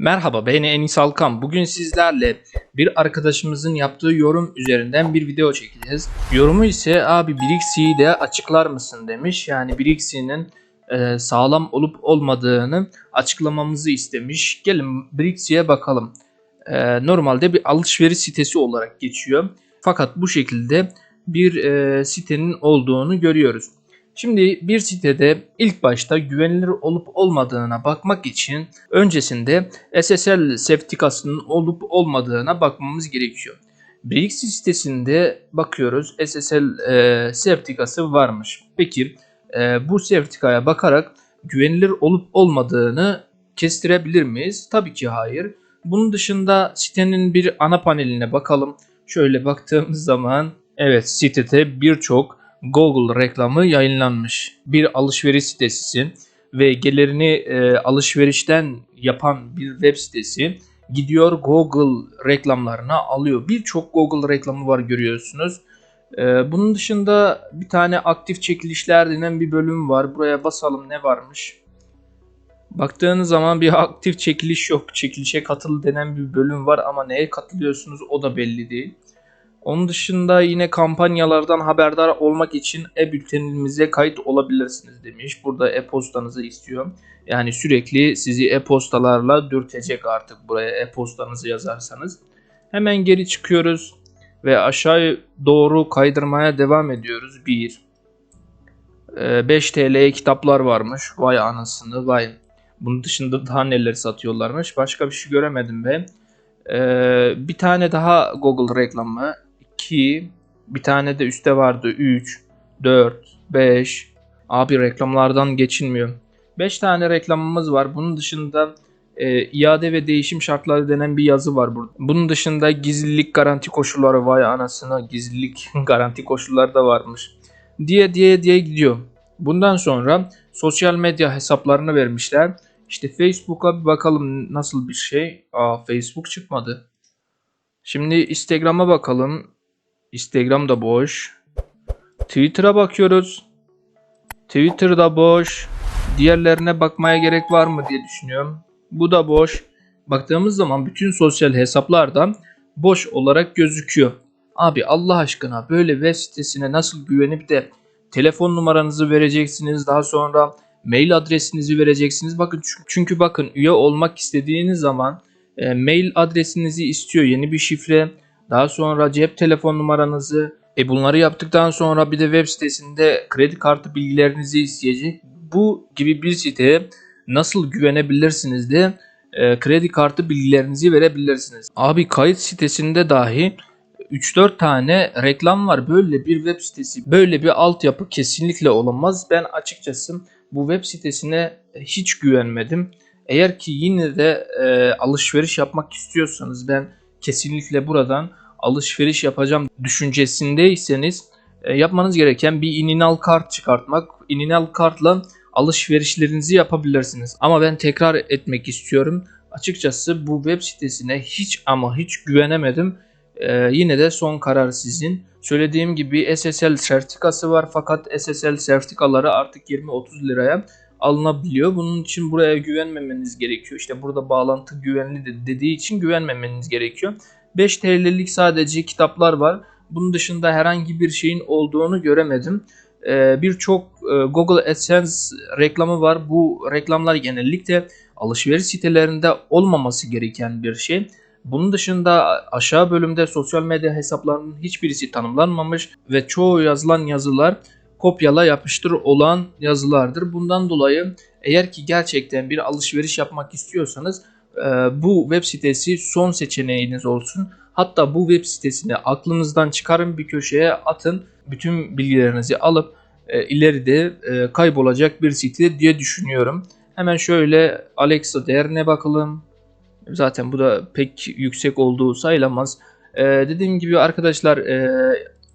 Merhaba ben Enis Alkan. Bugün sizlerle bir arkadaşımızın yaptığı yorum üzerinden bir video çekeceğiz. Yorumu ise abi Brixi'yi de açıklar mısın demiş. Yani Brixi'nin e, sağlam olup olmadığını açıklamamızı istemiş. Gelin Brixi'ye bakalım. E, normalde bir alışveriş sitesi olarak geçiyor. Fakat bu şekilde bir e, sitenin olduğunu görüyoruz. Şimdi bir sitede ilk başta güvenilir olup olmadığına bakmak için öncesinde SSL sertifikasının olup olmadığına bakmamız gerekiyor. Brixi sitesinde bakıyoruz SSL e, sertifikası varmış. Peki e, bu sertifikaya bakarak güvenilir olup olmadığını kestirebilir miyiz? Tabii ki hayır. Bunun dışında sitenin bir ana paneline bakalım. Şöyle baktığımız zaman evet sitede birçok Google reklamı yayınlanmış. Bir alışveriş sitesi ve gelirini e, alışverişten yapan bir web sitesi gidiyor Google reklamlarına alıyor. Birçok Google reklamı var görüyorsunuz. E, bunun dışında bir tane aktif çekilişler denen bir bölüm var. Buraya basalım ne varmış. Baktığınız zaman bir aktif çekiliş yok. Çekilişe katıl denen bir bölüm var ama neye katılıyorsunuz o da belli değil. Onun dışında yine kampanyalardan haberdar olmak için e-bültenimize kayıt olabilirsiniz demiş. Burada e-postanızı istiyor. Yani sürekli sizi e-postalarla dürtecek artık buraya e-postanızı yazarsanız. Hemen geri çıkıyoruz ve aşağı doğru kaydırmaya devam ediyoruz. 1 5 TL'ye kitaplar varmış. Vay anasını vay. Bunun dışında daha neler satıyorlarmış. Başka bir şey göremedim ben. Ee, bir tane daha Google reklamı. 2 bir tane de üstte vardı 3 4 5 abi reklamlardan geçilmiyor. 5 tane reklamımız var. Bunun dışında e, iade ve değişim şartları denen bir yazı var burada. Bunun dışında gizlilik garanti koşulları vay anasına gizlilik garanti koşulları da varmış. Diye diye diye gidiyor. Bundan sonra sosyal medya hesaplarını vermişler. İşte Facebook'a bir bakalım nasıl bir şey. Aa Facebook çıkmadı. Şimdi Instagram'a bakalım. Instagram da boş. Twitter'a bakıyoruz. Twitter'da boş. Diğerlerine bakmaya gerek var mı diye düşünüyorum. Bu da boş. Baktığımız zaman bütün sosyal hesaplarda boş olarak gözüküyor. Abi Allah aşkına böyle web sitesine nasıl güvenip de telefon numaranızı vereceksiniz daha sonra mail adresinizi vereceksiniz. Bakın çünkü bakın üye olmak istediğiniz zaman e, mail adresinizi istiyor yeni bir şifre daha sonra cep telefon numaranızı. E bunları yaptıktan sonra bir de web sitesinde kredi kartı bilgilerinizi isteyecek. Bu gibi bir siteye nasıl güvenebilirsiniz de e, kredi kartı bilgilerinizi verebilirsiniz. Abi kayıt sitesinde dahi 3-4 tane reklam var. Böyle bir web sitesi, böyle bir altyapı kesinlikle olamaz. Ben açıkçası bu web sitesine hiç güvenmedim. Eğer ki yine de e, alışveriş yapmak istiyorsanız ben kesinlikle buradan alışveriş yapacağım düşüncesindeyseniz e, yapmanız gereken bir ininal kart çıkartmak. İninal kartla alışverişlerinizi yapabilirsiniz. Ama ben tekrar etmek istiyorum. Açıkçası bu web sitesine hiç ama hiç güvenemedim. Ee, yine de son karar sizin. Söylediğim gibi SSL sertifikası var fakat SSL sertifikaları artık 20-30 liraya alınabiliyor. Bunun için buraya güvenmemeniz gerekiyor. İşte burada bağlantı güvenli de dediği için güvenmemeniz gerekiyor. 5 TL'lik sadece kitaplar var. Bunun dışında herhangi bir şeyin olduğunu göremedim. Ee, Birçok e, Google AdSense reklamı var. Bu reklamlar genellikle alışveriş sitelerinde olmaması gereken bir şey. Bunun dışında aşağı bölümde sosyal medya hesaplarının hiçbirisi tanımlanmamış ve çoğu yazılan yazılar kopyala yapıştır olan yazılardır. Bundan dolayı eğer ki gerçekten bir alışveriş yapmak istiyorsanız e, bu web sitesi son seçeneğiniz olsun. Hatta bu web sitesini aklınızdan çıkarın bir köşeye atın. Bütün bilgilerinizi alıp e, ileride e, kaybolacak bir site diye düşünüyorum. Hemen şöyle Alexa değerine bakalım. Zaten bu da pek yüksek olduğu sayılamaz. Ee, dediğim gibi arkadaşlar e,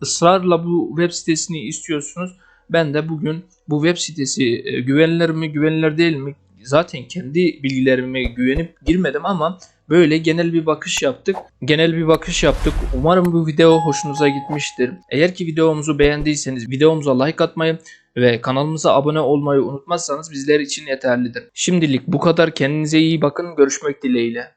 ısrarla bu web sitesini istiyorsunuz. Ben de bugün bu web sitesi e, güvenilir mi güvenilir değil mi zaten kendi bilgilerime güvenip girmedim ama Böyle genel bir bakış yaptık. Genel bir bakış yaptık. Umarım bu video hoşunuza gitmiştir. Eğer ki videomuzu beğendiyseniz videomuza like atmayı ve kanalımıza abone olmayı unutmazsanız bizler için yeterlidir. Şimdilik bu kadar. Kendinize iyi bakın. Görüşmek dileğiyle.